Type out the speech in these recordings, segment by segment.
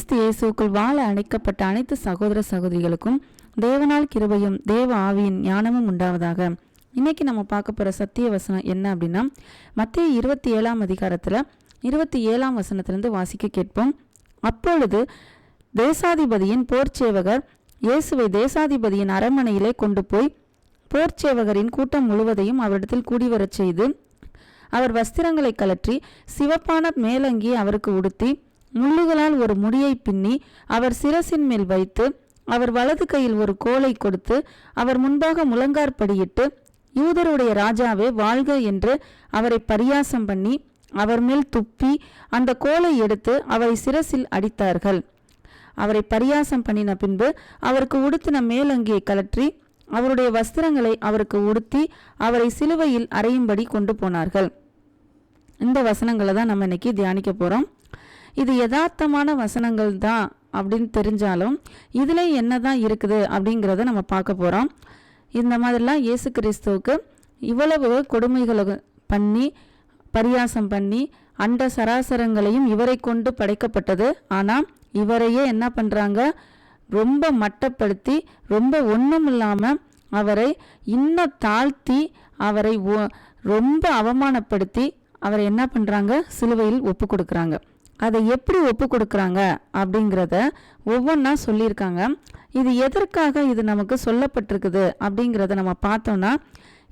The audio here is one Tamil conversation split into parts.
கிறிஸ்து இயேசுக்குள் வாழ அழைக்கப்பட்ட அனைத்து சகோதர சகோதரிகளுக்கும் தேவனால் கிருபையும் தேவ ஆவியின் ஞானமும் உண்டாவதாக. இன்னைக்கு நம்ம பார்க்க போகிற சத்திய வசனம் என்ன அப்படின்னா மத்திய இருபத்தி ஏழாம் அதிகாரத்தில் இருபத்தி ஏழாம் வசனத்திலிருந்து வாசிக்க கேட்போம். அப்பொழுது தேசாதிபதியின் போர்ச்சேவகர் இயேசுவை தேசாதிபதியின் அரண்மனையிலே கொண்டு போய் போர்ச்சேவகரின் கூட்டம் முழுவதையும் அவரிடத்தில் கூடிவரச் செய்து அவர் வஸ்திரங்களை கலற்றி சிவப்பான மேலங்கி அவருக்கு உடுத்தி முள்ளுகளால் ஒரு முடியை பின்னி அவர் சிரசின் மேல் வைத்து அவர் வலது கையில் ஒரு கோலை கொடுத்து அவர் முன்பாக முழங்கார்படியிட்டு யூதருடைய ராஜாவே வாழ்க என்று அவரை பரியாசம் பண்ணி அவர் மேல் துப்பி அந்த கோலை எடுத்து அவரை சிரசில் அடித்தார்கள். அவரை பரியாசம் பண்ணின பின்பு அவருக்கு உடுத்தின மேலங்கியை கலற்றி அவருடைய வஸ்திரங்களை அவருக்கு உடுத்தி அவரை சிலுவையில் அறையும்படி கொண்டு போனார்கள். இந்த வசனங்களை தான் நம்ம இன்னைக்கு தியானிக்க போகிறோம் இது யதார்த்தமான வசனங்கள் தான் அப்படின்னு தெரிஞ்சாலும் இதில் என்ன தான் இருக்குது அப்படிங்கிறத நம்ம பார்க்க போகிறோம் இந்த மாதிரிலாம் இயேசு கிறிஸ்துவுக்கு இவ்வளவு கொடுமைகளை பண்ணி பரியாசம் பண்ணி அண்ட சராசரங்களையும் இவரை கொண்டு படைக்கப்பட்டது. ஆனால் இவரையே என்ன பண்ணுறாங்க ரொம்ப மட்டப்படுத்தி ரொம்ப ஒன்றும் இல்லாமல் அவரை இன்னும் தாழ்த்தி அவரை ரொம்ப அவமானப்படுத்தி அவரை என்ன பண்ணுறாங்க சிலுவையில் ஒப்பு கொடுக்குறாங்க அதை எப்படி ஒப்பு கொடுக்குறாங்க அப்படிங்கிறத ஒவ்வொன்றா சொல்லியிருக்காங்க. இது எதற்காக இது நமக்கு சொல்லப்பட்டிருக்குது அப்படிங்கிறத நம்ம பார்த்தோம்னா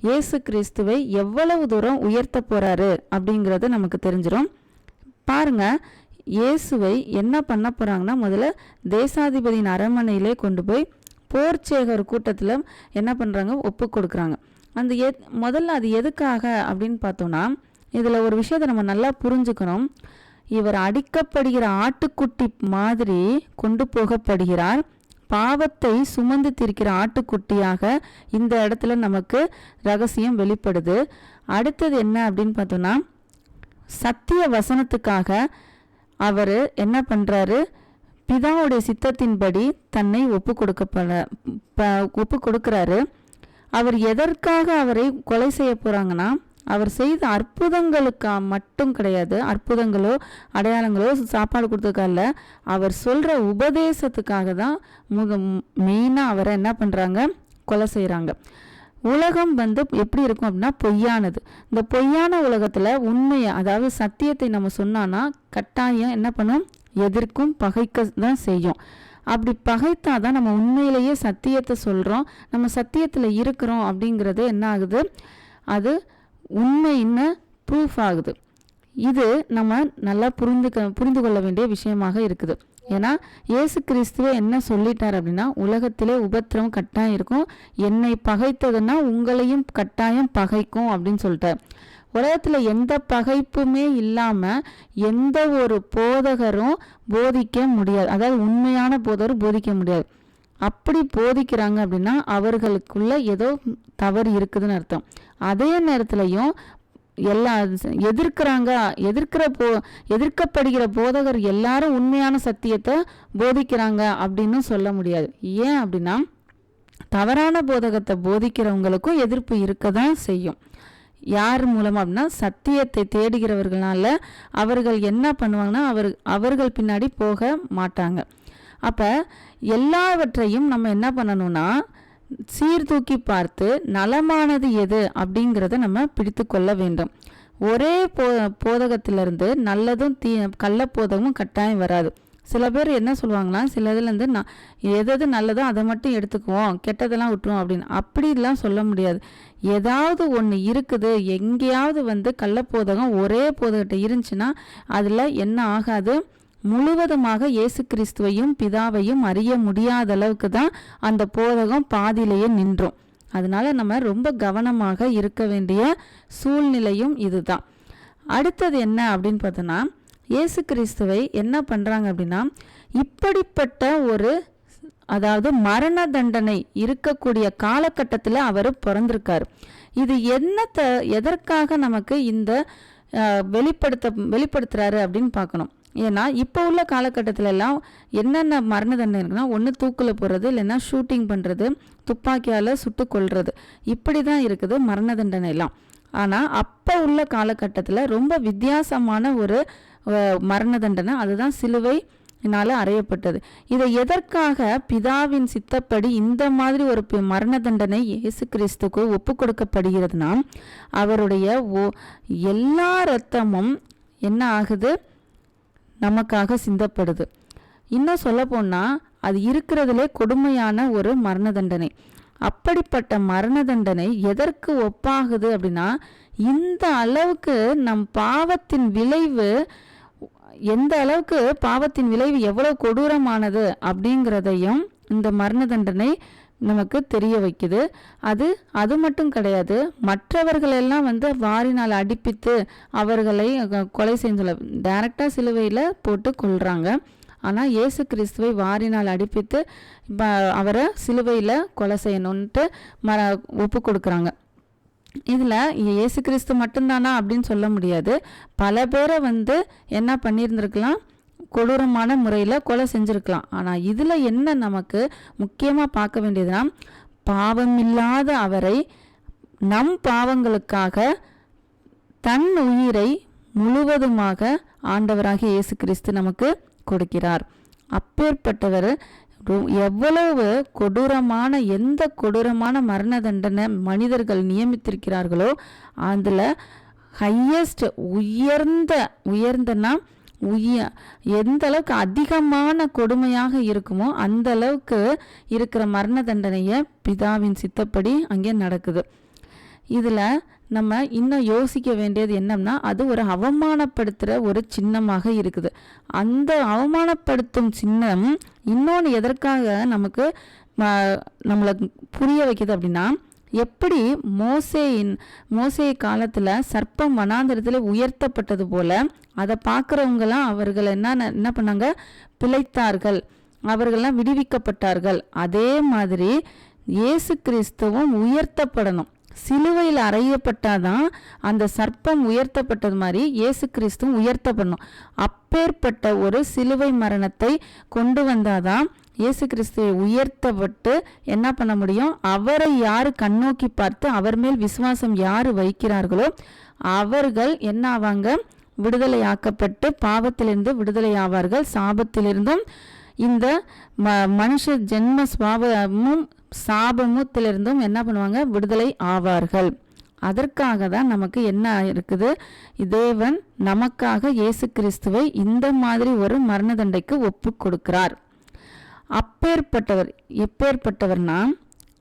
இயேசு கிறிஸ்துவை எவ்வளவு தூரம் உயர்த்த போகிறாரு அப்படிங்கிறது நமக்கு தெரிஞ்சிடும் பாருங்க இயேசுவை என்ன பண்ண போகிறாங்கன்னா முதல்ல தேசாதிபதியின் அரண்மனையிலே கொண்டு போய் போர்ச்சேகர் கூட்டத்தில் என்ன பண்ணுறாங்க ஒப்பு கொடுக்குறாங்க அந்த எ முதல்ல அது எதுக்காக அப்படின்னு பார்த்தோம்னா இதில் ஒரு விஷயத்தை நம்ம நல்லா புரிஞ்சுக்கணும். இவர் அடிக்கப்படுகிற ஆட்டுக்குட்டி மாதிரி கொண்டு போகப்படுகிறார். பாவத்தை சுமந்து தீர்க்கிற ஆட்டுக்குட்டியாக இந்த இடத்துல நமக்கு ரகசியம் வெளிப்படுது. அடுத்தது என்ன அப்படின்னு பார்த்தோம்னா சத்திய வசனத்துக்காக அவர் என்ன பண்ணுறாரு பிதாவுடைய சித்தத்தின்படி தன்னை ஒப்பு கொடுக்கப்பட ப- ஒப்பு கொடுக்குறாரு. அவர் எதற்காக அவரை கொலை செய்ய போகிறாங்கன்னா அவர் செய்த அற்புதங்களுக்கா மட்டும் கிடையாது அற்புதங்களோ அடையாளங்களோ சாப்பாடு கொடுத்ததுக்காக அவர் சொல்கிற உபதேசத்துக்காக தான் முக மெயினாக அவரை என்ன பண்ணுறாங்க கொலை செய்கிறாங்க உலகம் வந்து எப்படி இருக்கும் அப்படின்னா பொய்யானது. இந்த பொய்யான உலகத்தில் உண்மையை அதாவது சத்தியத்தை நம்ம சொன்னான்னா கட்டாயம் என்ன பண்ணும்? எதிர்க்கும் பகைக்க தான் செய்யும். அப்படி பகைத்தா தான் நம்ம உண்மையிலேயே சத்தியத்தை சொல்கிறோம் நம்ம சத்தியத்தில் இருக்கிறோம் அப்படிங்கிறது என்ன ஆகுது? அது உண்மைன்னு ப்ரூஃப் ஆகுது. இது நம்ம நல்லா புரிந்துக்க புரிந்து கொள்ள வேண்டிய விஷயமாக இருக்குது. ஏன்னா இயேசு கிறிஸ்துவை என்ன சொல்லிட்டார் அப்படின்னா உலகத்திலே உபத்திரம் கட்டாயம் இருக்கும். என்னை பகைத்ததுன்னா உங்களையும் கட்டாயம் பகைக்கும் அப்படின்னு சொல்லிட்டார். உலகத்தில் எந்த பகைப்புமே இல்லாமல் எந்த ஒரு போதகரும் போதிக்க முடியாது. அதாவது உண்மையான போதகரும் போதிக்க முடியாது. அப்படி போதிக்கிறாங்க அப்படின்னா அவர்களுக்குள்ள ஏதோ தவறு இருக்குதுன்னு அர்த்தம். அதே நேரத்துலையும் எல்லா எதிர்க்கிறாங்க எதிர்க்கிற போ எதிர்க்கப்படுகிற போதகர் எல்லாரும் உண்மையான சத்தியத்தை போதிக்கிறாங்க அப்படின்னு சொல்ல முடியாது. ஏன் அப்படின்னா தவறான போதகத்தை போதிக்கிறவங்களுக்கும் எதிர்ப்பு இருக்க தான் செய்யும். யார் மூலம் அப்படின்னா சத்தியத்தை தேடுகிறவர்களால் அவர்கள் என்ன பண்ணுவாங்கன்னா அவர் அவர்கள் பின்னாடி போக மாட்டாங்க. அப்போ எல்லாவற்றையும் நம்ம என்ன பண்ணணும்னா சீர்தூக்கி பார்த்து நலமானது எது அப்படிங்கிறத நம்ம பிடித்து கொள்ள வேண்டும். ஒரே போ போதகத்திலிருந்து நல்லதும் தீ கள்ள போதகமும் கட்டாயம் வராது. சில பேர் என்ன சொல்லுவாங்கன்னா சில இதுலேருந்து நான் எது எது நல்லதோ அதை மட்டும் எடுத்துக்குவோம் கெட்டதெல்லாம் விட்டுருவோம் அப்படின்னு. அப்படிலாம் சொல்ல முடியாது. ஏதாவது ஒன்று இருக்குது எங்கேயாவது வந்து கள்ளப்போதகம் ஒரே போதகத்தை இருந்துச்சுன்னா அதில் என்ன ஆகாது? முழுவதுமாக இயேசு கிறிஸ்துவையும் பிதாவையும் அறிய முடியாத அளவுக்கு தான் அந்த போதகம் பாதியிலேயே நின்றோம். அதனால நம்ம ரொம்ப கவனமாக இருக்க வேண்டிய சூழ்நிலையும் இதுதான். அடுத்தது என்ன அப்படின்னு பார்த்தோன்னா இயேசு கிறிஸ்துவை என்ன பண்ணுறாங்க அப்படின்னா இப்படிப்பட்ட ஒரு அதாவது மரண தண்டனை இருக்கக்கூடிய காலகட்டத்தில் அவர் பிறந்திருக்கார். இது என்னத்தை எதற்காக நமக்கு இந்த வெளிப்படுத்த வெளிப்படுத்துகிறாரு அப்படின்னு பார்க்கணும். ஏன்னா இப்போ உள்ள காலகட்டத்துல எல்லாம் என்னென்ன மரண தண்டனை இருக்குன்னா ஒன்று தூக்கில் போடுறது இல்லைன்னா ஷூட்டிங் பண்ணுறது துப்பாக்கியால் சுட்டு கொள்வது இப்படி தான் இருக்குது மரண தண்டனை எல்லாம் ஆனால் அப்போ உள்ள காலகட்டத்தில் ரொம்ப வித்தியாசமான ஒரு மரண தண்டனை அதுதான் சிலுவை னால அறையப்பட்டது. இதை எதற்காக பிதாவின் சித்தப்படி இந்த மாதிரி ஒரு மரண தண்டனை இயேசு கிறிஸ்துக்கு ஒப்பு கொடுக்கப்படுகிறதுனா அவருடைய ஓ எல்லா இரத்தமும் என்ன ஆகுது? நமக்காக சிந்தப்படுது. இன்னும் சொல்லப்போனால் அது இருக்கிறதுலே கொடுமையான ஒரு மரண தண்டனை அப்படிப்பட்ட மரண தண்டனை எதற்கு ஒப்பாகுது அப்படின்னா இந்த அளவுக்கு நம் பாவத்தின் விளைவு எந்த அளவுக்கு பாவத்தின் விளைவு எவ்வளோ கொடூரமானது அப்படிங்கிறதையும் இந்த மரண தண்டனை நமக்கு தெரிய வைக்குது. அது அது மட்டும் கிடையாது. மற்றவர்களெல்லாம் வந்து வாரினால் அடிப்பித்து அவர்களை கொலை செஞ்சுள்ள டைரக்டாக சிலுவையில் போட்டு கொள்கிறாங்க ஆனால் இயேசு கிறிஸ்துவை வாரினால் அடிப்பித்து அவரை சிலுவையில் கொலை செய்யணுன்ட்டு ம ஒப்பு கொடுக்குறாங்க. இதில் இயேசு கிறிஸ்து மட்டும்தானா அப்படின்னு சொல்ல முடியாது. பல பேரை வந்து என்ன பண்ணியிருந்திருக்கலாம்? கொடூரமான முறையில் கொலை செஞ்சுருக்கலாம். ஆனால் இதில் என்ன நமக்கு முக்கியமாக பார்க்க வேண்டியதுன்னா பாவமில்லாத அவரை நம் பாவங்களுக்காக தன் உயிரை முழுவதுமாக ஆண்டவராகிய இயேசு கிறிஸ்து நமக்கு கொடுக்கிறார். அப்பேற்பட்டவர் எவ்வளவு கொடூரமான எந்த கொடூரமான மரண தண்டனை மனிதர்கள் நியமித்திருக்கிறார்களோ அதில் ஹையஸ்ட் உயர்ந்த உயர்ந்தனா உய எந்த அளவுக்கு அதிகமான கொடுமையாக இருக்குமோ அந்த அளவுக்கு இருக்கிற மரண தண்டனையை பிதாவின் சித்தப்படி அங்கே நடக்குது. இதில் நம்ம இன்னும் யோசிக்க வேண்டியது என்னன்னா அது ஒரு அவமானப்படுத்துகிற ஒரு சின்னமாக இருக்குது. அந்த அவமானப்படுத்தும் சின்னம் இன்னொன்று எதற்காக நமக்கு நம்மளை புரிய வைக்கிது அப்படின்னா எப்படி மோசேயின் மோசே காலத்தில் சர்ப்பம் வனாந்திரத்தில் உயர்த்தப்பட்டது போல அதை பார்க்குறவங்களாம் அவர்கள் என்ன என்ன பண்ணாங்க? பிழைத்தார்கள். அவர்கள்லாம் விடுவிக்கப்பட்டார்கள். அதே மாதிரி இயேசு கிறிஸ்துவும் உயர்த்தப்படணும். சிலுவையில் அறையப்பட்டாதான் அந்த சர்ப்பம் உயர்த்தப்பட்டது மாதிரி இயேசு கிறிஸ்துவும் உயர்த்தப்படணும். அப்பேற்பட்ட ஒரு சிலுவை மரணத்தை கொண்டு வந்தாதான் இயேசு கிறிஸ்துவை உயர்த்தப்பட்டு என்ன பண்ண முடியும்? அவரை யார் கண்ணோக்கி பார்த்து அவர் மேல் விசுவாசம் யார் வைக்கிறார்களோ அவர்கள் என்ன ஆவாங்க? விடுதலையாக்கப்பட்டு பாவத்திலிருந்து விடுதலை ஆவார்கள் சாபத்திலிருந்தும் இந்த ம மனுஷ ஜென்ம சுவாபமும் சாபமுத்திலிருந்தும் என்ன பண்ணுவாங்க? விடுதலை ஆவார்கள். அதற்காக தான் நமக்கு என்ன இருக்குது? தேவன் நமக்காக இயேசு கிறிஸ்துவை இந்த மாதிரி ஒரு மரண தண்டைக்கு ஒப்பு கொடுக்கிறார். அப்பேற்பட்டவர் எப்பேற்பட்டவர்னா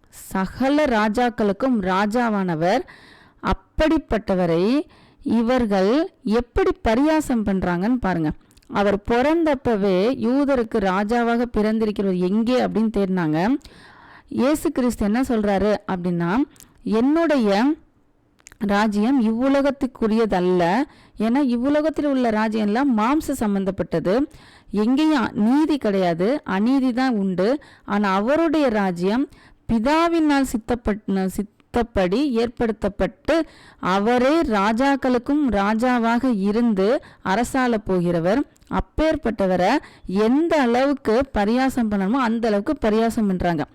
சகல ராஜாக்களுக்கும் ராஜாவானவர். அப்படிப்பட்டவரை இவர்கள் எப்படி பரியாசம் பண்றாங்கன்னு பாருங்க. அவர் பிறந்தப்பவே யூதருக்கு ராஜாவாக பிறந்திருக்கிறவர் எங்கே அப்படின்னு தேடினாங்க. இயேசு கிறிஸ்து என்ன சொல்றாரு அப்படின்னா என்னுடைய ராஜ்யம் இவ்வுலகத்துக்குரியதல்ல. ஏன்னா இவ்வுலகத்தில் உள்ள ராஜ்யம் எல்லாம் மாம்ச சம்பந்தப்பட்டது. எங்கேயும் நீதி கிடையாது. அநீதி தான் உண்டு. ஆனால் அவருடைய ராஜ்யம் பிதாவினால் சித்தப்பட்ட சித்தப்படி ஏற்படுத்தப்பட்டு அவரே ராஜாக்களுக்கும் ராஜாவாக இருந்து அரசால போகிறவர். அப்பேற்பட்டவரை எந்த அளவுக்கு பரியாசம் பண்ணணுமோ அந்த அளவுக்கு பரியாசம் பண்ணுறாங்க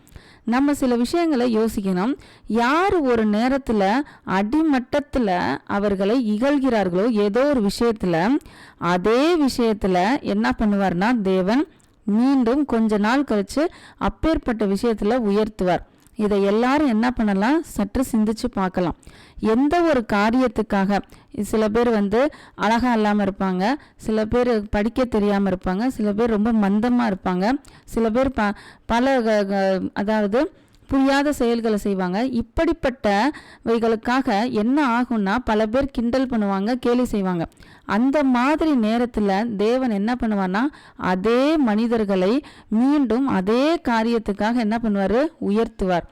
நம்ம சில விஷயங்களை யோசிக்கணும். யார் ஒரு நேரத்தில் அடிமட்டத்தில் அவர்களை இகழ்கிறார்களோ ஏதோ ஒரு விஷயத்தில் அதே விஷயத்தில் என்ன பண்ணுவார்னா தேவன் மீண்டும் கொஞ்ச நாள் கழித்து அப்பேற்பட்ட விஷயத்தில் உயர்த்துவார். இதை எல்லாரும் என்ன பண்ணலாம்? சற்று சிந்திச்சு பார்க்கலாம். எந்த ஒரு காரியத்துக்காக. சில பேர் வந்து அழகாக இல்லாமல் இருப்பாங்க. சில பேர் படிக்க தெரியாமல் இருப்பாங்க. சில பேர் ரொம்ப மந்தமாக இருப்பாங்க. சில பேர் ப பல க- க- அதாவது புரியாத செயல்களை செய்வாங்க. இப்படிப்பட்டவைகளுக்காக என்ன ஆகும்னா பல பேர் கிண்டல் பண்ணுவாங்க கேலி செய்வாங்க. அந்த மாதிரி நேரத்தில் தேவன் என்ன பண்ணுவார்னா அதே மனிதர்களை மீண்டும் அதே காரியத்துக்காக என்ன பண்ணுவார்? உயர்த்துவார்.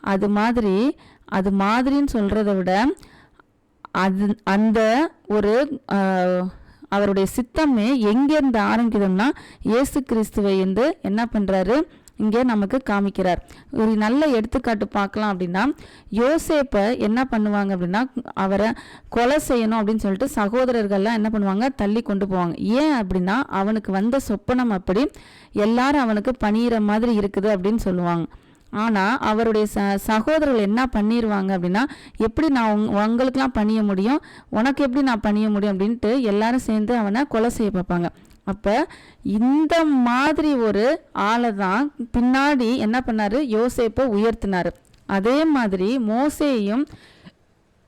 அது மாதிரி அது மாதிரின்னு சொல்கிறத விட அது அந்த ஒரு அவருடைய சித்தமே எங்கேருந்து ஆரம்பிக்குதுன்னா இயேசு கிறிஸ்துவை வந்து என்ன பண்ணுறாரு இங்கே நமக்கு காமிக்கிறார். ஒரு நல்ல எடுத்துக்காட்டு பார்க்கலாம் அப்படின்னா யோசேப்பை என்ன பண்ணுவாங்க அப்படின்னா அவரை கொலை செய்யணும் அப்படின்னு சொல்லிட்டு சகோதரர்கள்லாம் என்ன பண்ணுவாங்க? தள்ளி கொண்டு போவாங்க. ஏன் அப்படின்னா அவனுக்கு வந்த சொப்பனம் அப்படி எல்லாரும் அவனுக்கு பணியிற மாதிரி இருக்குது அப்படின்னு சொல்லுவாங்க. ஆனால் அவருடைய ச சகோதரர்கள் என்ன பண்ணிடுவாங்க அப்படின்னா எப்படி நான் உங் உங்களுக்கெலாம் பணிய முடியும்? உனக்கு எப்படி நான் பணிய முடியும்? அப்படின்ட்டு எல்லாரும் சேர்ந்து அவனை கொலை செய்ய பார்ப்பாங்க. அப்போ இந்த மாதிரி ஒரு ஆளை தான் பின்னாடி என்ன பண்ணார்? யோசேப்பை உயர்த்தினார். அதே மாதிரி மோசேயும்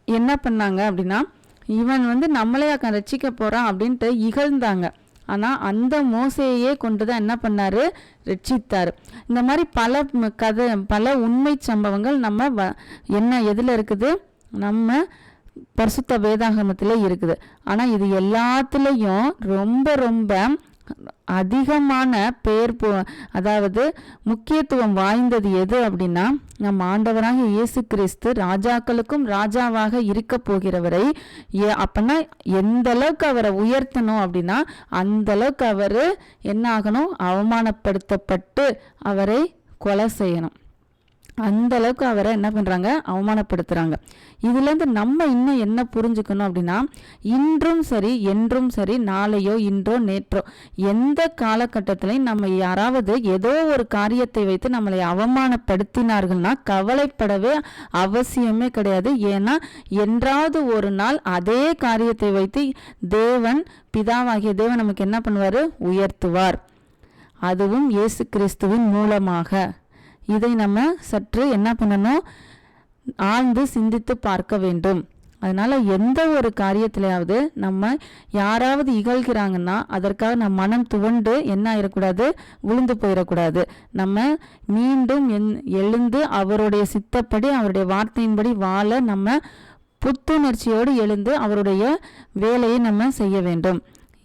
என்ன பண்ணாங்க அப்படின்னா இவன் வந்து நம்மளே ரட்சிக்க போகிறான் அப்படின்ட்டு இகழ்ந்தாங்க. ஆனால் அந்த மோசையே கொண்டு தான் என்ன பண்ணாரு? ரட்சித்தார். இந்த மாதிரி பல கதை பல உண்மை சம்பவங்கள் நம்ம வ- என்ன எதில் இருக்குது? நம்ம பரிசுத்த வேதாகமத்தில் இருக்குது. ஆனால் இது எல்லாத்துலேயும் ரொம்ப ரொம்ப அதிகமான பேர் போ அதாவது முக்கியத்துவம் வாய்ந்தது எது அப்படின்னா நம் ஆண்டவராக இயேசு கிறிஸ்து ராஜாக்களுக்கும் ராஜாவாக இருக்க போகிறவரை ஏ- எந்த அளவுக்கு அவரை உயர்த்தணும் அப்படின்னா அந்த அளவுக்கு அவர் என்ன ஆகணும்? அவமானப்படுத்தப்பட்டு அவரை கொலை செய்யணும். அந்த அளவுக்கு அவரை என்ன பண்ணுறாங்க அவமானப்படுத்துகிறாங்க இதுலேருந்து நம்ம இன்னும் என்ன புரிஞ்சுக்கணும் அப்படின்னா இன்றும் சரி என்றும் சரி நாளையோ இன்றோ நேற்றோ எந்த காலகட்டத்திலையும் நம்ம யாராவது ஏதோ ஒரு காரியத்தை வைத்து நம்மளை அவமானப்படுத்தினார்கள்னா கவலைப்படவே அவசியமே கிடையாது. ஏன்னா என்றாவது ஒரு நாள் அதே காரியத்தை வைத்து தேவன் பிதாவாகிய தேவன் நமக்கு என்ன பண்ணுவார்? உயர்த்துவார். அதுவும் இயேசு கிறிஸ்துவின் மூலமாக. இதை நம்ம சற்று என்ன பண்ணணும்? ஆழ்ந்து சிந்தித்து பார்க்க வேண்டும். அதனால் எந்த ஒரு காரியத்திலையாவது நம்ம யாராவது இகழ்கிறாங்கன்னா அதற்காக நம்ம மனம் துவண்டு என்ன ஆயிடக்கூடாது விழுந்து போயிடக்கூடாது நம்ம மீண்டும் என் எழுந்து அவருடைய சித்தப்படி அவருடைய வார்த்தையின்படி வாழ நம்ம புத்துணர்ச்சியோடு எழுந்து அவருடைய வேலையை நம்ம செய்ய வேண்டும்.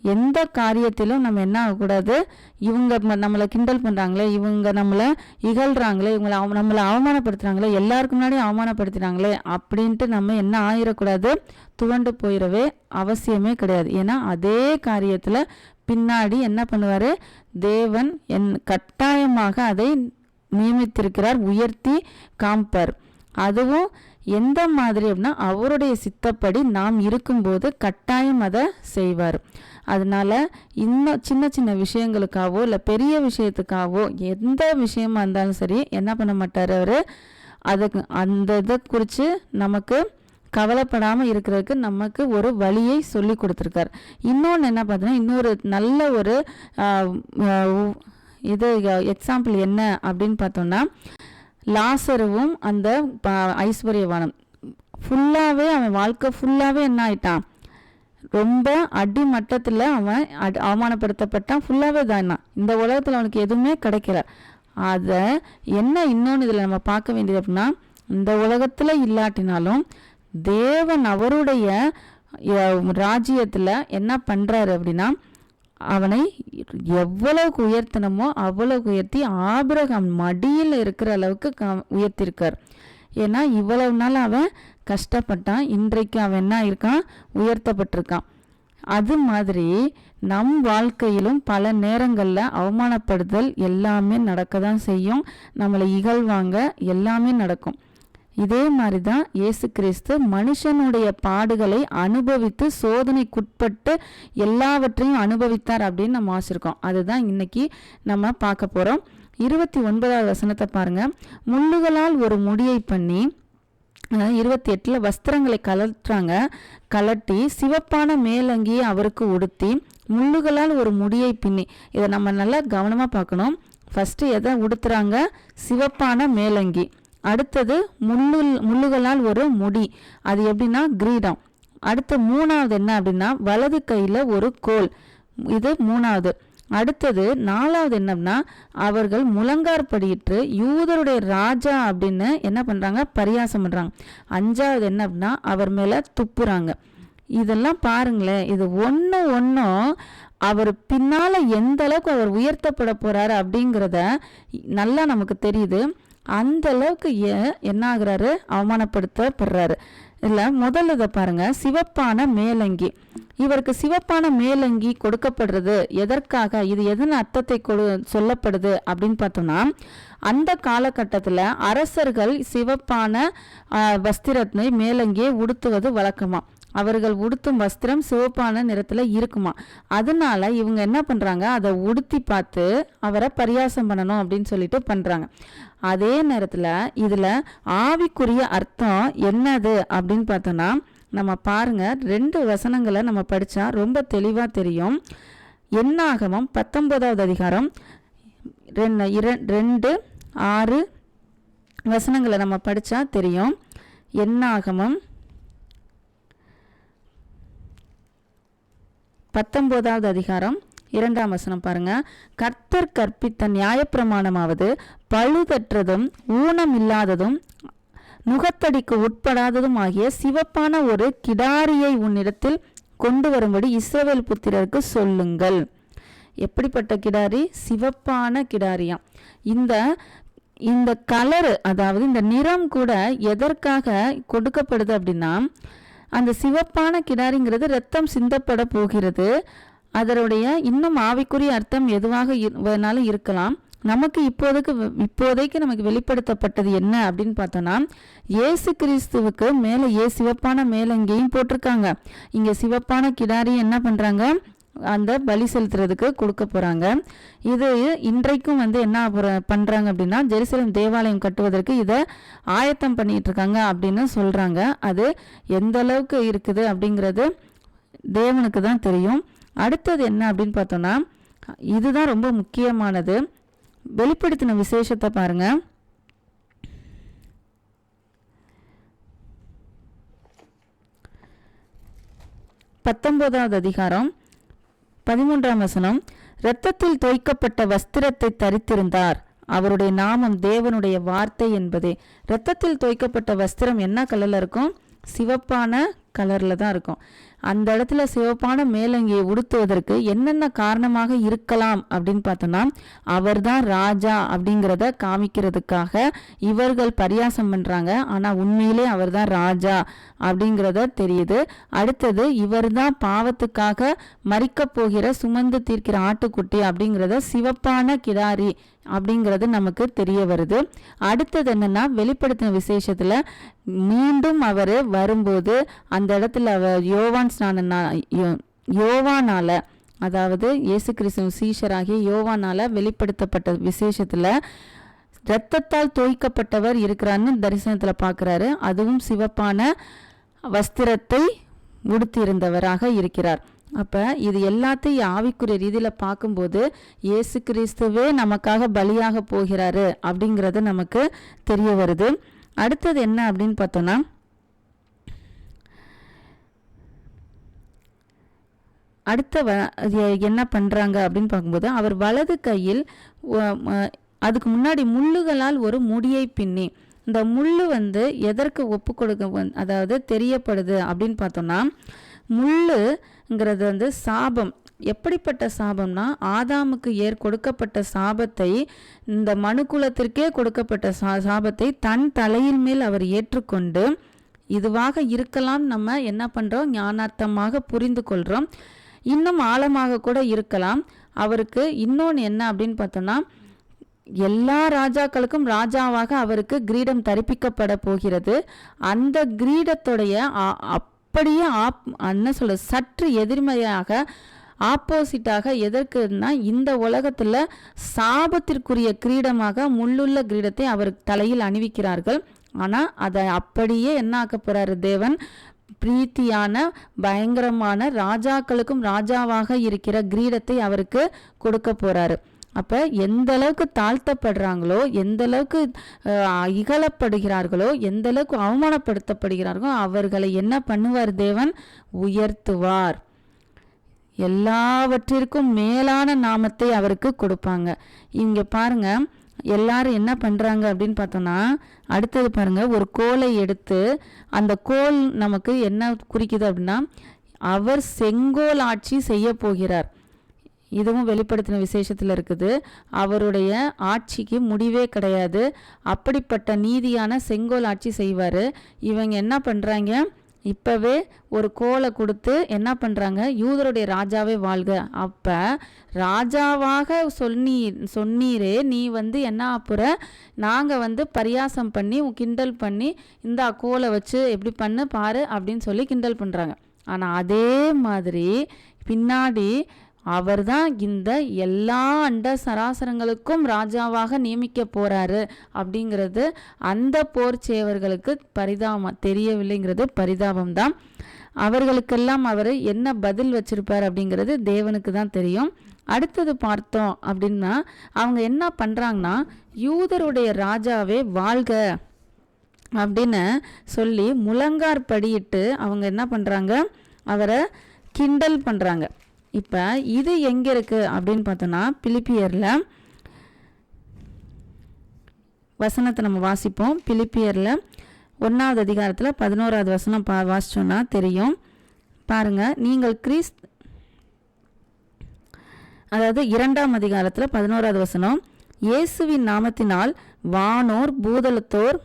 எந்த காரியத்திலும் நம்ம என்ன ஆகக்கூடாது? இவங்க ம- நம்மளை கிண்டல் பண்ணுறாங்களே இவங்க நம்மளை இகழ்கிறாங்களே இவங்களை அவ நம்மளை அவமானப்படுத்துகிறாங்களே எல்லாருக்கு முன்னாடி அவமானப்படுத்துகிறாங்களே அப்படின்ட்டு நம்ம என்ன ஆயிடக்கூடாது துவண்டு போயிடவே அவசியமே கிடையாது. ஏன்னா அதே காரியத்தில் பின்னாடி என்ன பண்ணுவார்? தேவன் என் கட்டாயமாக அதை நியமித்திருக்கிறார் உயர்த்தி காம்பர் அதுவும் எந்த மாதிரி அப்படின்னா அவருடைய சித்தப்படி நாம் இருக்கும்போது கட்டாயம் அதை செய்வார். அதனால இன்னும் சின்ன சின்ன விஷயங்களுக்காகவோ இல்லை பெரிய விஷயத்துக்காகவோ எந்த விஷயமா இருந்தாலும் சரி என்ன பண்ண மாட்டார் அவர்? அதுக்கு அந்த இதை குறித்து நமக்கு கவலைப்படாமல் இருக்கிறதுக்கு நமக்கு ஒரு வழியை சொல்லி கொடுத்துருக்கார். இன்னொன்று என்ன பார்த்தீங்கன்னா இன்னொரு நல்ல ஒரு இது எக்ஸாம்பிள் என்ன அப்படின்னு பார்த்தோம்னா லாசருவும் அந்த ஐஸ்வர்யவானம் ஃபுல்லாகவே அவன் வாழ்க்கை ஃபுல்லாகவே என்ன ஆயிட்டான்? ரொம்ப அடிமட்டத்தில் அவன் அட் அவமானப்படுத்தப்பட்டான். ஃபுல்லாகவே தானா இந்த உலகத்தில் அவனுக்கு எதுவுமே கிடைக்கல. அதை என்ன இன்னொன்று இதில் நம்ம பார்க்க வேண்டியது அப்படின்னா இந்த உலகத்தில் இல்லாட்டினாலும் தேவன் அவருடைய ராஜ்யத்தில் என்ன பண்ணுறாரு அப்படின்னா அவனை எவ்வளவுக்கு உயர்த்தினமோ அவ்வளவுக்கு உயர்த்தி ஆபிரகம் மடியில் இருக்கிற அளவுக்கு க- உயர்த்தியிருக்கார் ஏன்னா இவ்வளவு நாள் அவன் கஷ்டப்பட்டான் இன்றைக்கு அவன் என்ன இருக்கான் உயர்த்தப்பட்டிருக்கான். அது மாதிரி நம் வாழ்க்கையிலும் பல நேரங்களில் அவமானப்படுதல் எல்லாமே நடக்க தான் செய்யும். நம்மளை இகழ்வாங்க எல்லாமே நடக்கும். இதே மாதிரி தான் இயேசு கிறிஸ்து மனுஷனுடைய பாடுகளை அனுபவித்து சோதனைக்குட்பட்டு எல்லாவற்றையும் அனுபவித்தார் அப்படின்னு நம்ம வாசிருக்கோம் அதுதான் இன்னைக்கு நம்ம பார்க்க போகிறோம் இருபத்தி ஒன்பதாவது வசனத்தை பாருங்க. முள்ளுகளால் ஒரு முடியை பண்ணி இருபத்தி எட்டில் வஸ்திரங்களை கலட்டுறாங்க கலட்டி சிவப்பான மேலங்கியை அவருக்கு உடுத்தி முள்ளுகளால் ஒரு முடியை பின்னி. இதை நம்ம நல்லா கவனமாக பார்க்கணும். ஃபஸ்ட்டு எதை உடுத்துறாங்க? சிவப்பான மேலங்கி. அடுத்தது முள்ளு முள்ளுகளால் ஒரு முடி. அது எப்படின்னா கிரீடம். அடுத்து மூணாவது என்ன அப்படின்னா வலது கையில் ஒரு கோல். இது மூணாவது. அடுத்தது நாலாவது என்னன்னா அவர்கள் முழங்கார் படியிட்டு யூதருடைய ராஜா அப்படின்னு என்ன பண்ணுறாங்க பரியாசம் பண்ணுறாங்க அஞ்சாவது என்ன அப்படின்னா அவர் மேலே துப்புறாங்க. இதெல்லாம் பாருங்களேன். இது ஒன்று ஒன்றும் அவர் பின்னால் எந்த அளவுக்கு அவர் உயர்த்தப்பட போகிறாரு அப்படிங்கிறத நல்லா நமக்கு தெரியுது. அந்த அளவுக்கு ஏ- என்ன ஆகுறாரு? அவமானப்படுத்தப்படுறாரு. இல்லை முதல்ல இதை பாருங்க. சிவப்பான மேலங்கி. இவருக்கு சிவப்பான மேலங்கி கொடுக்கப்படுறது எதற்காக? இது எதன் அர்த்தத்தை கொடு சொல்லப்படுது அப்படின்னு பார்த்தோம்னா அந்த காலகட்டத்தில் அரசர்கள் சிவப்பான வஸ்திரத்தை மேலங்கியை உடுத்துவது வழக்கமா? அவர்கள் உடுத்தும் வஸ்திரம் சிவப்பான நிறத்தில் இருக்குமா? அதனால இவங்க என்ன பண்ணுறாங்க அதை உடுத்தி பார்த்து அவரை பரியாசம் பண்ணணும் அப்படின்னு சொல்லிட்டு பண்ணுறாங்க அதே நேரத்தில் இதில் ஆவிக்குரிய அர்த்தம் என்னது அப்படின்னு பார்த்தோன்னா நம்ம பாருங்க ரெண்டு வசனங்களை நம்ம படித்தா ரொம்ப தெளிவாக தெரியும். என்னாகமம் பத்தொன்பதாவது அதிகாரம் ரெண்டு ரெண்டு ஆறு வசனங்களை நம்ம படித்தா தெரியும். என்னாகமம் பத்தொம்போதாவது அதிகாரம் இரண்டாம் வசனம் பாருங்க. கர்த்தர் கற்பித்த நியாயப்பிரமாணமாவது பழுதற்றதும் ஊனம் இல்லாததும் நுகத்தடிக்கு உட்படாததும் ஆகிய சிவப்பான ஒரு கிடாரியை உன்னிடத்தில் கொண்டு வரும்படி இஸ்ரவேல் புத்திரருக்கு சொல்லுங்கள். எப்படிப்பட்ட கிடாரி? சிவப்பான கிடாரியாம் இந்த இந்த கலரு அதாவது இந்த நிறம் கூட எதற்காக கொடுக்கப்படுது அப்படின்னா அந்த சிவப்பான கிடாரிங்கிறது ரத்தம் சிந்தப்பட போகிறது. அதனுடைய இன்னும் ஆவிக்குரிய அர்த்தம் எதுவாக இரு- வேணாலும் இருக்கலாம். நமக்கு இப்போதைக்கு இப்போதைக்கு நமக்கு வெளிப்படுத்தப்பட்டது என்ன அப்படின்னு பார்த்தோம்னா இயேசு கிறிஸ்துவுக்கு மேலே ஏ சிவப்பான மேலங்கேயும் போட்டிருக்காங்க. இங்கே சிவப்பான கிடாரி என்ன பண்ணுறாங்க அந்த பலி செலுத்துறதுக்கு கொடுக்க போகிறாங்க இது இன்றைக்கும் வந்து என்ன பண்ணுறாங்க அப்படின்னா ஜெருசலம் தேவாலயம் கட்டுவதற்கு இதை ஆயத்தம் பண்ணிட்டு இருக்காங்க அப்படின்னு சொல்கிறாங்க அது எந்த அளவுக்கு இருக்குது அப்படிங்கிறது தேவனுக்கு தான் தெரியும். அடுத்தது என்ன அப்படின்னு பார்த்தோம்னா இதுதான் ரொம்ப முக்கியமானது. வெளிப்படுத்தின விசேஷத்தை பாருங்க. பத்தொன்பதாவது அதிகாரம் பதிமூன்றாம் வசனம் இரத்தத்தில் தோய்க்கப்பட்ட வஸ்திரத்தை தரித்திருந்தார். அவருடைய நாமம் தேவனுடைய வார்த்தை என்பதே. இரத்தத்தில் தோய்க்கப்பட்ட வஸ்திரம் என்ன கலர்ல இருக்கும்? சிவப்பான கலரில் தான் இருக்கும். அந்த இடத்துல சிவப்பான மேலங்கியை உடுத்துவதற்கு என்னென்ன காரணமாக இருக்கலாம் அப்படின்னு பார்த்தோம்னா அவர்தான் ராஜா அப்படிங்கிறத காமிக்கிறதுக்காக இவர்கள் பரியாசம் பண்ணுறாங்க ஆனால் உண்மையிலே அவர்தான் ராஜா அப்படிங்கிறத தெரியுது. அடுத்தது இவர்தான் பாவத்துக்காக மறிக்கப் போகிற சுமந்து தீர்க்கிற ஆட்டுக்குட்டி அப்படிங்கிறத சிவப்பான கிடாரி அப்படிங்கிறது நமக்கு தெரிய வருது. அடுத்தது என்னன்னா வெளிப்படுத்தின விசேஷத்தில் மீண்டும் அவர் வரும்போது அந்த இடத்துல அவர் யோவான் ஸ்நானனா யோ- அதாவது இயேசு கிறிஸ்துவ சீஷராகிய யோவானால் வெளிப்படுத்தப்பட்ட விசேஷத்தில் இரத்தத்தால் தோய்க்கப்பட்டவர் இருக்கிறான்னு தரிசனத்தில் பார்க்கறாரு அதுவும் சிவப்பான வஸ்திரத்தை உடுத்தியிருந்தவராக இருக்கிறார். அப்ப இது எல்லாத்தையும் ஆவிக்குரிய ரீதியில பார்க்கும்போது இயேசு கிறிஸ்துவே நமக்காக பலியாக போகிறாரு அப்படிங்கிறது நமக்கு தெரிய வருது. அடுத்தது என்ன அப்படின்னு பார்த்தோம்னா அடுத்த வ என்ன பண்றாங்க அப்படின்னு பார்க்கும்போது அவர் வலது கையில் அதுக்கு முன்னாடி முள்ளுகளால் ஒரு முடியை பின்னி இந்த முள்ளு வந்து எதற்கு ஒப்பு கொடுக்க வந்- அதாவது தெரியப்படுது அப்படின்னு பார்த்தோம்னா ங்கிறது வந்து சாபம். எப்படிப்பட்ட சாபம்னா ஆதாமுக்கு ஏற் கொடுக்கப்பட்ட சாபத்தை இந்த மனுக்குலத்திற்கே கொடுக்கப்பட்ட சா சாபத்தை தன் தலையின் மேல் அவர் ஏற்றுக்கொண்டு இதுவாக இருக்கலாம் நம்ம என்ன பண்ணுறோம் ஞானார்த்தமாக புரிந்து கொள்கிறோம் இன்னும் ஆழமாக கூட இருக்கலாம். அவருக்கு இன்னொன்று என்ன அப்படின்னு பார்த்தோம்னா எல்லா ராஜாக்களுக்கும் ராஜாவாக அவருக்கு கிரீடம் தரிப்பிக்கப்பட போகிறது. அந்த கிரீடத்துடைய அப் அப்படியே ஆப் என்ன சொல்ல சற்று எதிர்மறையாக ஆப்போசிட்டாக எதற்குன்னா இந்த உலகத்தில் சாபத்திற்குரிய கிரீடமாக முள்ளுள்ள கிரீடத்தை அவர் தலையில் அணிவிக்கிறார்கள். ஆனால் அதை அப்படியே என்ன ஆக்க போகிறாரு தேவன்? பிரீத்தியான பயங்கரமான ராஜாக்களுக்கும் ராஜாவாக இருக்கிற கிரீடத்தை அவருக்கு கொடுக்க போகிறாரு அப்போ எந்த அளவுக்கு தாழ்த்தப்படுறாங்களோ எந்த அளவுக்கு இகழப்படுகிறார்களோ எந்த அளவுக்கு அவமானப்படுத்தப்படுகிறார்களோ அவர்களை என்ன பண்ணுவார் தேவன்? உயர்த்துவார். எல்லாவற்றிற்கும் மேலான நாமத்தை அவருக்கு கொடுப்பாங்க. இங்கே பாருங்க எல்லாரும் என்ன பண்ணுறாங்க அப்படின்னு பார்த்தோன்னா அடுத்தது பாருங்க ஒரு கோலை எடுத்து அந்த கோல் நமக்கு என்ன குறிக்குது அப்படின்னா அவர் செங்கோல் ஆட்சி செய்ய போகிறார். இதுவும் வெளிப்படுத்தின விசேஷத்தில் இருக்குது. அவருடைய ஆட்சிக்கு முடிவே கிடையாது. அப்படிப்பட்ட நீதியான செங்கோல் ஆட்சி செய்வார். இவங்க என்ன பண்ணுறாங்க இப்போவே ஒரு கோலை கொடுத்து என்ன பண்ணுறாங்க யூதருடைய ராஜாவே வாழ்க. அப்போ ராஜாவாக சொன்னீ சொன்னீரே நீ வந்து என்ன அப்புற நாங்கள் வந்து பரியாசம் பண்ணி கிண்டல் பண்ணி இந்த கோலை வச்சு எப்படி பண்ணு பாரு அப்படின்னு சொல்லி கிண்டல் பண்ணுறாங்க ஆனால் அதே மாதிரி பின்னாடி அவர்தான் இந்த எல்லா அண்ட சராசரங்களுக்கும் ராஜாவாக நியமிக்க போறாரு அப்படிங்கிறது அந்த போர் சேவர்களுக்கு பரிதாபம் தெரியவில்லைங்கிறது பரிதாபம் தான் அவர்களுக்கெல்லாம் அவர் என்ன பதில் வச்சிருப்பார் அப்படிங்கிறது தேவனுக்கு தான் தெரியும். அடுத்தது பார்த்தோம் அப்படின்னா அவங்க என்ன பண்ணுறாங்கன்னா யூதருடைய ராஜாவே வாழ்க அப்படின்னு சொல்லி முழங்கார் படியிட்டு அவங்க என்ன பண்ணுறாங்க அவரை கிண்டல் பண்ணுறாங்க இப்போ இது எங்கே இருக்குது அப்படின்னு பார்த்தோன்னா பிலிப்பியரில். வசனத்தை நம்ம வாசிப்போம். பிலிப்பியரில் ஒன்றாவது அதிகாரத்தில் பதினோராவது வசனம் பா வாசிச்சோன்னா தெரியும். பாருங்கள் நீங்கள் கிறிஸ்த் அதாவது இரண்டாம் அதிகாரத்தில் பதினோராவது வசனம் இயேசுவின் நாமத்தினால் வானோர் பூதலத்தோர்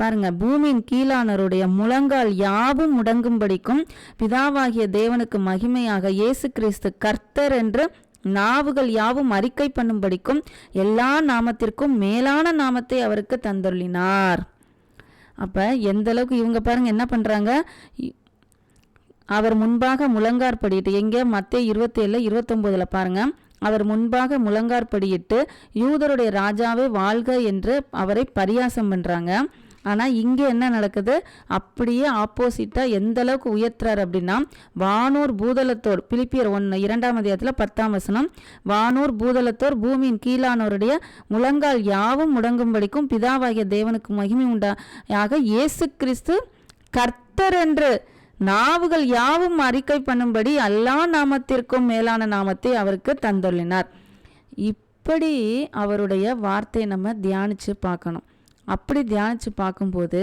பாருங்க பூமியின் கீழானருடைய முழங்கால் யாவும் முடங்கும்படிக்கும் பிதாவாகிய தேவனுக்கு மகிமையாக இயேசு கிறிஸ்து கர்த்தர் என்று நாவுகள் யாவும் அறிக்கை பண்ணும்படிக்கும் எல்லா நாமத்திற்கும் மேலான நாமத்தை அவருக்கு தந்துள்ளினார் அப்போ எந்த அளவுக்கு இவங்க பாருங்க என்ன பண்ணுறாங்க அவர் முன்பாக முழங்கார் படிட்டு எங்கே? மத்திய இருபத்தேழில் இருபத்தொம்போதில் பாருங்க. அவர் முன்பாக முழங்கார் படியிட்டு யூதருடைய ராஜாவே வாழ்க என்று அவரை பரியாசம் பண்ணுறாங்க ஆனால் இங்கே என்ன நடக்குது? அப்படியே ஆப்போசிட்டாக எந்த அளவுக்கு உயர்த்துறார் அப்படின்னா வானூர் பூதலத்தோர் பிலிப்பியர் ஒன்று இரண்டாம் அதிகாரத்தில் பத்தாம் வசனம் வானூர் பூதலத்தோர் பூமியின் கீழானோருடைய முழங்கால் யாவும் முடங்கும்படிக்கும் பிதாவாகிய தேவனுக்கு மகிமை உண்டாக இயேசு கிறிஸ்து கர்த்தர் என்று நாவுகள் யாவும் அறிக்கை பண்ணும்படி எல்லா நாமத்திற்கும் மேலான நாமத்தை அவருக்கு தந்துள்ளினார் இப்படி அவருடைய வார்த்தையை நம்ம தியானித்து பார்க்கணும். அப்படி தியானித்து பார்க்கும்போது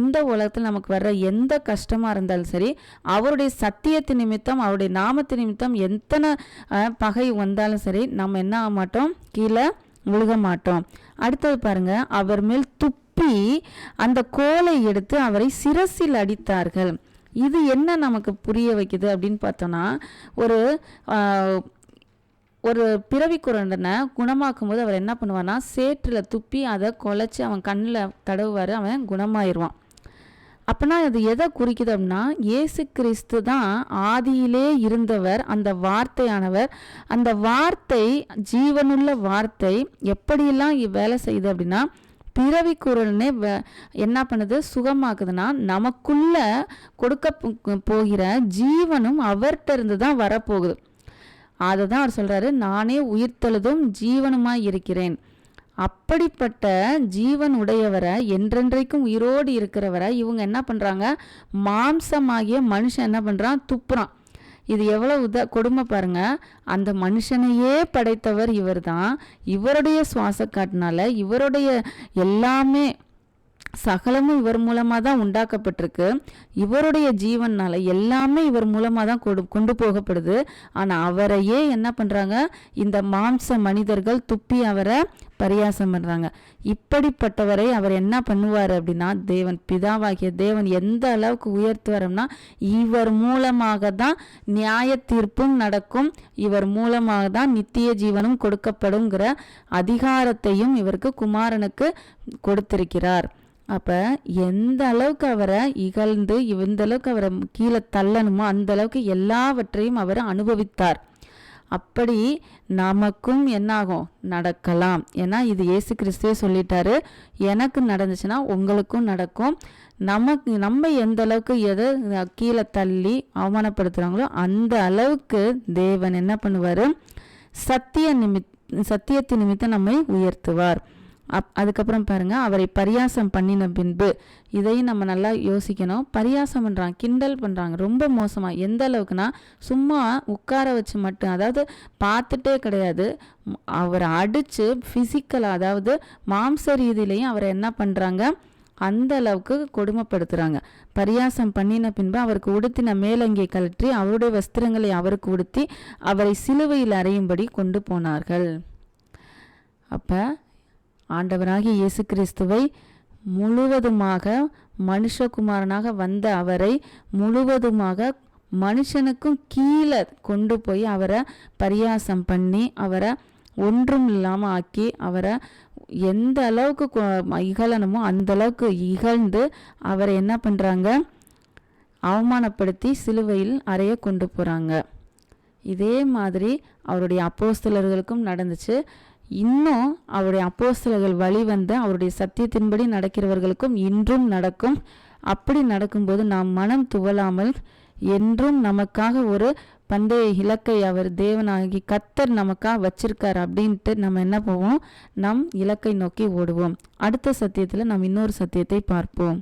இந்த உலகத்தில் நமக்கு வர்ற எந்த கஷ்டமாக இருந்தாலும் சரி அவருடைய சத்தியத்து நிமித்தம் அவருடைய நாமத்து நிமித்தம் எத்தனை பகை வந்தாலும் சரி நம்ம என்ன ஆக மாட்டோம்? கீழே விழுக மாட்டோம். அடுத்தது பாருங்கள் அவர் மேல் துப்பி அந்த கோலை எடுத்து அவரை சிரசில் அடித்தார்கள். இது என்ன நமக்கு புரிய வைக்குது அப்படின்னு பார்த்தோன்னா ஒரு ஒரு பிறவி குரண்டனை குணமாக்கும் போது அவர் என்ன பண்ணுவான்னா சேற்றில் துப்பி அதை குலைச்சி அவன் கண்ணில் தடவுவார் அவன் குணமாயிருவான். அப்போனா அது எதை குறிக்குது அப்படின்னா இயேசு கிறிஸ்து தான் ஆதியிலே இருந்தவர் அந்த வார்த்தையானவர். அந்த வார்த்தை ஜீவனுள்ள வார்த்தை எப்படியெல்லாம் வேலை செய்யுது அப்படின்னா பிறவி குரல்னே வ- என்ன பண்ணுது? சுகமாக்குதுன்னா நமக்குள்ள கொடுக்க போகிற ஜீவனும் அவர்கிட்ட இருந்து தான் வரப்போகுது. அதை தான் அவர் சொல்கிறாரு நானே உயிர்த்தெழுதும் ஜீவனுமாய் இருக்கிறேன். அப்படிப்பட்ட ஜீவன் உடையவரை என்றென்றைக்கும் உயிரோடு இருக்கிறவரை இவங்க என்ன பண்ணுறாங்க மாம்சமாகிய மனுஷன் என்ன பண்ணுறான் துப்புறான். இது எவ்வளவு உத கொடுமை பாருங்க. அந்த மனுஷனையே படைத்தவர் இவர்தான். இவருடைய சுவாச காட்டினால இவருடைய எல்லாமே சகலமும் இவர் மூலமாக தான் உண்டாக்கப்பட்டிருக்கு. இவருடைய ஜீவனால் எல்லாமே இவர் மூலமாக தான் கொடு கொண்டு போகப்படுது. ஆனால் அவரையே என்ன பண்ணுறாங்க இந்த மாம்ச மனிதர்கள் துப்பி அவரை பரியாசம் பண்ணுறாங்க இப்படிப்பட்டவரை அவர் என்ன பண்ணுவார் அப்படின்னா தேவன் பிதாவாகிய தேவன் எந்த அளவுக்கு உயர்த்துவார்னா இவர் மூலமாக தான் நியாய தீர்ப்பும் நடக்கும். இவர் மூலமாக தான் நித்திய ஜீவனும் கொடுக்கப்படுங்கிற அதிகாரத்தையும் இவருக்கு குமாரனுக்கு கொடுத்திருக்கிறார். அப்போ எந்த அளவுக்கு அவரை இகழ்ந்து எந்த அளவுக்கு அவரை கீழே தள்ளணுமோ அந்த அளவுக்கு எல்லாவற்றையும் அவர் அனுபவித்தார். அப்படி நமக்கும் என்னாகும்? நடக்கலாம். ஏன்னா இது இயேசு கிறிஸ்துவே சொல்லிட்டாரு. எனக்கு நடந்துச்சுன்னா உங்களுக்கும் நடக்கும். நமக்கு நம்ம எந்த அளவுக்கு எதை கீழே தள்ளி அவமானப்படுத்துகிறாங்களோ அந்த அளவுக்கு தேவன் என்ன பண்ணுவார்? சத்திய நிமித் சத்தியத்தின் நிமித்தம் நம்மை உயர்த்துவார். அப் அதுக்கப்புறம் பாருங்கள் அவரை பரியாசம் பண்ணின பின்பு இதையும் நம்ம நல்லா யோசிக்கணும். பரியாசம் பண்ணுறாங்க கிண்டல் பண்ணுறாங்க ரொம்ப மோசமாக எந்த அளவுக்குனா சும்மா உட்கார வச்சு மட்டும் அதாவது பார்த்துட்டே கிடையாது. அவரை அடித்து ஃபிசிக்கலாக அதாவது மாம்ச ரீதியிலையும் அவரை என்ன பண்ணுறாங்க அந்த அளவுக்கு கொடுமைப்படுத்துகிறாங்க பரியாசம் பண்ணின பின்பு அவருக்கு உடுத்தின மேலங்கை கழற்றி அவருடைய வஸ்திரங்களை அவருக்கு உடுத்தி அவரை சிலுவையில் அறையும்படி கொண்டு போனார்கள். அப்போ ஆண்டவராகிய இயேசு கிறிஸ்துவை முழுவதுமாக மனுஷகுமாரனாக வந்த அவரை முழுவதுமாக மனுஷனுக்கும் கீழே கொண்டு போய் அவரை பரியாசம் பண்ணி அவரை ஒன்றும் இல்லாமல் ஆக்கி அவரை எந்த அளவுக்கு இகழணுமோ அந்த அளவுக்கு இகழ்ந்து அவரை என்ன பண்ணுறாங்க அவமானப்படுத்தி சிலுவையில் அறைய கொண்டு போகிறாங்க இதே மாதிரி அவருடைய அப்போஸ்தலர்களுக்கும் நடந்துச்சு. இன்னும் அவருடைய அப்போஸ்தலர்கள் வழி வந்த அவருடைய சத்தியத்தின்படி நடக்கிறவர்களுக்கும் இன்றும் நடக்கும். அப்படி நடக்கும்போது நாம் மனம் துவலாமல் என்றும் நமக்காக ஒரு பந்தய இலக்கை அவர் தேவனாகி கத்தர் நமக்காக வச்சிருக்கார் அப்படின்ட்டு நம்ம என்ன போவோம் நம் இலக்கை நோக்கி ஓடுவோம். அடுத்த சத்தியத்தில் நாம் இன்னொரு சத்தியத்தை பார்ப்போம்.